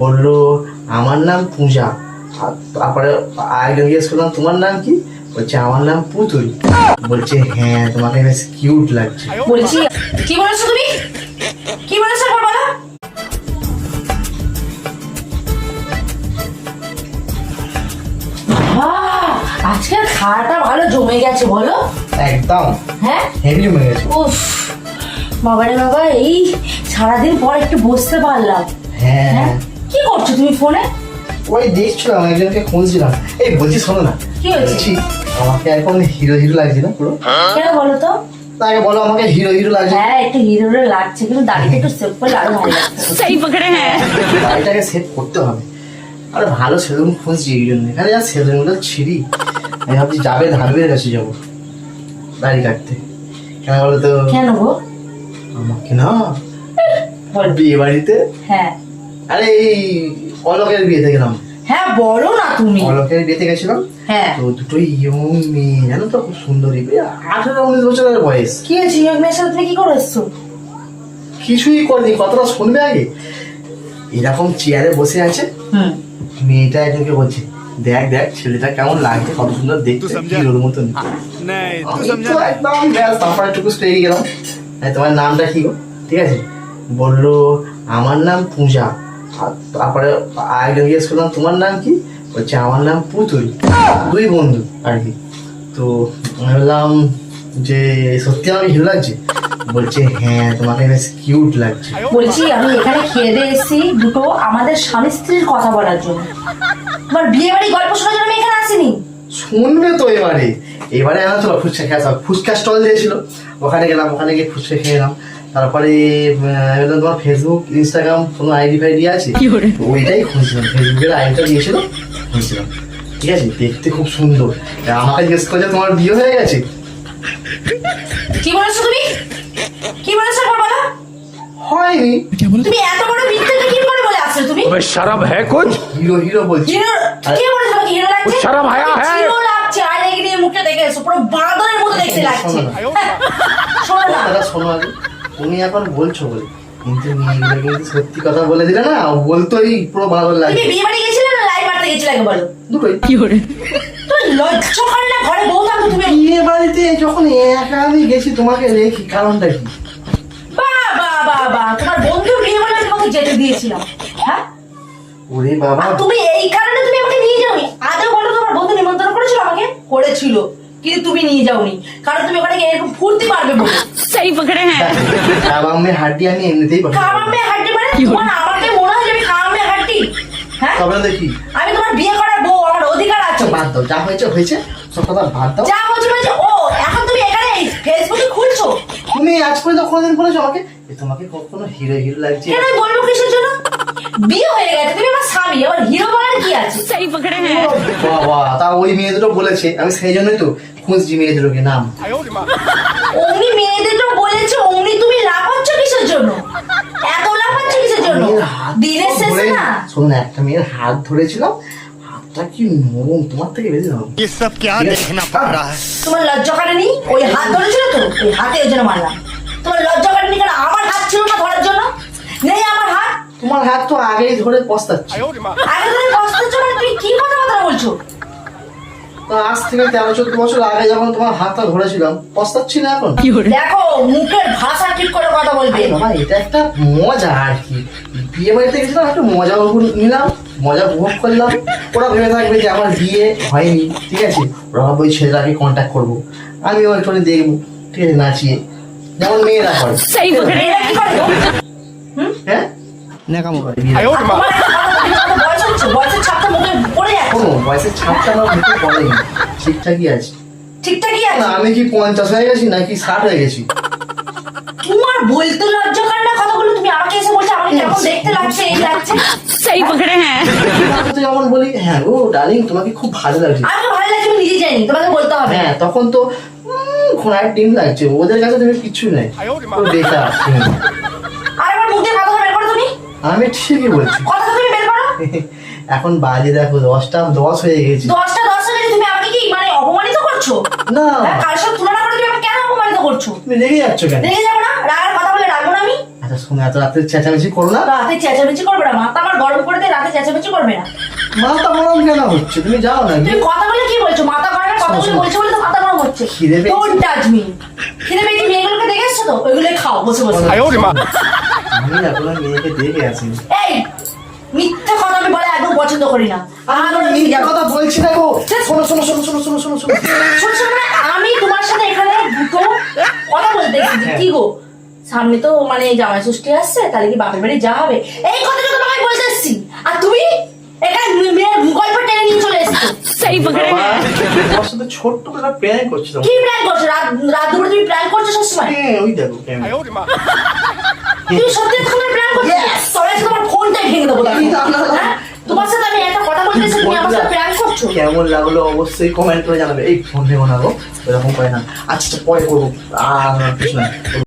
বলল আমার নাম পূজা। তারপরে আরেকজন জিজ্ঞেস করলাম তোমার নাম কি? বলছে আমার নাম পুতুল। বলছে হ্যাঁ তোমাকে বেশ কিউট লাগছে। বলছি কি বলেছ তুমি? কি বলেছ আজকে খাওয়াটা ভালো জমে গেছে বলো। একদম। হ্যাঁ? হেভি হয়ে গেছে। উফ বাবারে বাবা এই সারাদিন পর একটু বসতে পারলাম। হ্যাঁ। হ্যাঁ? কি করছ তুমি ফোনে? ওই দেখছিলাম একজনকে খুঁজছিলাম। এই বলছি শোনো না। কি হয়েছে? আমাকে এখন হিরো হিরো লাগছে না পুরো। কেন বলো তো? তাকে বলো আমাকে হিরো হিরো লাগছে। হ্যাঁ একটু হিরো হিরো লাগছে কিন্তু দাড়িটা একটু সেভ করলে আরও ভালো লাগছে। সেই পকড়ে হ্যাঁ। দাড়িটাকে সেভ করতে হবে। আরে ভালো সেলুন খুঁজছি এই জন্য। এখানে যা সেলুনগুলো ছিঁড়ি আমি ভাবছি যাবে ধারবের কাছে যাব দাড়ি কাটতে। কেন বলো তো? কেন গো? আমাকে না বিয়ে বাড়িতে হ্যাঁ। আরে এই বিয়েতে গেলাম। হ্যাঁ বলো না তুমি। বিয়েতে গেছিলাম? হ্যাঁ। তো দুটো ইয়ং মেয়ে জানো তো খুব সুন্দরী। আঠারো উনিশ বছরের বয়স। কি ইয়ং মেয়ের সাথে কি করে এসছো? কিছুই করেনি কতটা শুনবে আগে? এরকম চেয়ারে বসে আছে। মেয়েটা একজনকে বলছে দেখ দেখ ছেলেটা কেমন লাগছে কত সুন্দর দেখতে হিরোর মতন। একদম ব্যাস তারপরে টুকুস গেলাম। তোমার নামটা কি গো? ঠিক আছে? বলল আমার নাম পূজা। তারপরে আরেকজন জিজ্ঞেস করলাম তোমার নাম কি? বলছে আমার নাম পুতুল। দুই বন্ধু আর কি। তো আমি বললাম যে সত্যি আমাকে হিরো লাগছে? বলছে হ্যাঁ তোমাকে বেশ কিউট লাগছে। বলছি আমি এখানে খেয়ে দিয়ে এসেছি দুটো আমাদের স্বামী স্ত্রীর কথা বলার জন্য। তোমার বিয়ে বাড়ি গল্প শোনার জন্য আমি এখানে আসিনি। শুনবে তো এবারে। এবারে আনা চলো ফুচকা খেয়ে আসা। ফুচকা স্টল দিয়েছিল। ওখানে গেলাম ওখানে গিয়ে ফুচকা খেয়ে এলাম। তারপরে তোমার ফেসবুক ইনস্টাগ্রাম কোনো আইডি ফাইডি আছে? ওইটাই খুঁজছিলাম। ফেসবুকের আইডিটা দিয়েছিল খুঁজছিলাম। ঠিক আছে? দেখতে খুব সুন্দর। আমাকে জিজ্ঞেস করছে তোমার বিয়ে হয়ে গেছে? কি বলেছ তুমি? কি বলেছ বাবা হয়নি। তুমি এত বড় মিথ্যাটা কি করে বলে আসছো তুমি? ওবে শরম হ্যায় কুছ হিরো হিরো বলছি। হিরো কে বলে তোমাকে? হিরো লাগছে? শরম হ্যায় হ্যায় হিরো লাগছে। আর এই মুখটা দেখে এসো পুরো বাঁদরের মতো দেখতে লাগছে। হ্যাঁ, শোনো। না। শোনো আগে। তুমি এখন বলছো বলে। কিন্তু মেয়েগুলো কিন্তু সত্যি কথা বলে দিলে না বলতোই পুরো ভালো তুমি লাগে। বিয়ে বাড়ি গেছিলে না লাইভ মারতে গেছিলে আগে বলো? দুটোই। তুমি লজ্জা করে না ঘরে বউ থাকো তুমি। বিয়ে বাড়িতে যখন একা আমি গেছি তোমাকে রেখি কারণটা কি? তোমার বিয়ে তোমাকে যেতে দিয়েছিলাম। হ্যাঁ? ওরে বাবা। তুমি এই কারণে তুমি আমাকে নিয়ে যাওনি। বলো তোমার বন্ধু নিমন্ত্রণ করেছিল আমাকে? করেছিল। কিন্তু তুমি নিয়ে যাওনি। কারণ তুমি ওখানে এরকম পারবে বলে। সেই হ্যাঁ। হাড্ডি আমি এমনিতেই হাড্ডি মানে তোমার আমাকে মনে হয় যে হাড্ডি। হ্যাঁ? তবে দেখি। আমি তোমার বিয়ে করার বউ আমার অধিকার আছে। আচ্ছা, বাদ দাও। যা হয়েছে হয়েছে। সব কথা বাদ দাও। যা হয়েছে হয়েছে। ও এখন তুমি এখানে ফেসবুকে খুলছো? তুমি আজ করে তো কোনোদিন বলেছ আমাকে? তোমাকে কখনো হিরো হিরো লাগছে? কেন বলব কিসের জন্য? বিয়ে হয়ে গেছে তুমি আমার স্বামী আমার হিরো বলার কি আছে सही पकड़े हैं বাবা তা ওই মেয়ে দুটো বলেছে আমি সেই জন্যই তো খুঁজছি মেয়ে দুটোকে নাম অমনি মেয়েদের তো বলেছে অমনি তুমি লাফাচ্ছ কিসের জন্য এত লাফাচ্ছ কিসের জন্য মেয়ের হাত দিনের তো শেষে ধরে- না শোনো না একটা মেয়ের হাত ধরেছিলাম হাতটা কি নরম তোমার থেকে বেশি নরম ये सब क्या ঠিক আছে? देखना पड़ रहा है তোমার লজ্জা কাটেনি ওই হাত ধরেছিল তো ওই হাতে ওই জন্য মারলাম তোমার লজ্জা কাটেনি কেন আমার হাত ছিল না ধরার জন্য নেই আমার হাত তোমার হাত তো আগেই ধরে পস্তাচ্ছি। আগে তুমি কষ্টের জন্য তুমি কি কথা কথা বলছো? তো আজ থেকে তেরো চোদ্দ বছর আগে যখন তোমার হাতটা ধরেছিলাম পস্তাচ্ছি না এখন? দেখো মুখের ভাষা ঠিক করে কথা বলবে। বাবা এটা একটা মজা আর কি। বিয়ে বাড়িতে গেছিলাম একটু মজা নিলাম মজা উপভোগ করলাম। ওরা ভেবে থাকবে যে আমার বিয়ে হয়নি ঠিক আছে? ওরা ওই ছেলেটাকে কন্ট্যাক্ট করব। আমিও একটু দেখব ঠিক আছে নাচিয়ে। যেমন মেয়েরা করে? হ্যাঁ। তো যখন তোমাকে খুব ভালো লাগছে। নিজে জানি তোমাকে বলতে হবে। হ্যাঁ তখন তো ঘোড়ার ডিম লাগছে। ওদের কাছে তুমি কিচ্ছু নাই। আমি ঠিকই বলছি। কথা তুমি বের করো। এখন বাজে দেখো দশটা দশ হয়ে গেছি। দশটা দশ মিনিট তুমি আমাকে কি মানে অপমানিত করছ? না। হ্যাঁ, কার সাথে তুলনা করে তুমি আমাকে কেন অপমানিত করছ? তুমি রেগে যাচ্ছ কেন? রেগে যাব না রাগার কথা বলে রাখব না আমি। আচ্ছা শুনে এত রাত্রে চেঁচামেচি করো না। রাতে চেঁচামেচি করবে না মাথা আমার গরম করে দিয়ে রাতে চেঁচামেচি করবে না। মাথা গরম কেন হচ্ছে? তুমি যাও না তুমি কথা বলে কি বলছো? মাথা গরমের কথা বলে বলছো বলে তো মাথা গরম হচ্ছে। খিদে পেয়েছে। ডোন্ট টাচ মি খিদে পেয়েছে মেয়েগুলোকে দেখে এসছো তো? ওইগুলোই খাও বসে বসে। আয় ওরে মা। মিথ্যা কথা আমি তোমার সামনে তো মানে জামাই ষষ্ঠী আসছে তাহলে কি বাপের বাড়ি যা হবে? এই কথাটা তোমাকে বলতে আসছি আর তুমি এখানে গল্প টেনে নিয়ে চলে এসেছ। সেই ছোট্ট বেলা কি করছ? রাত রাত তুমি প্র্যাঙ্ক করছ সবসময়? ওই তুমি সত্যি তোমার প্ল্যান করছ তবে তোমার ফোনটাই ভেঙে দেবো দেখো। না, না, না। হ্যাঁ? তোমার সাথে আমি একটা কথা বলতে এসেছি তুমি আমার সাথে প্ল্যান করছ কেমন লাগল অবশ্যই কমেন্ট করে জানাবে এই ফোন নেব না গো এরকম করে না আচ্ছা আচ্ছা, পরে করব আর কিছু না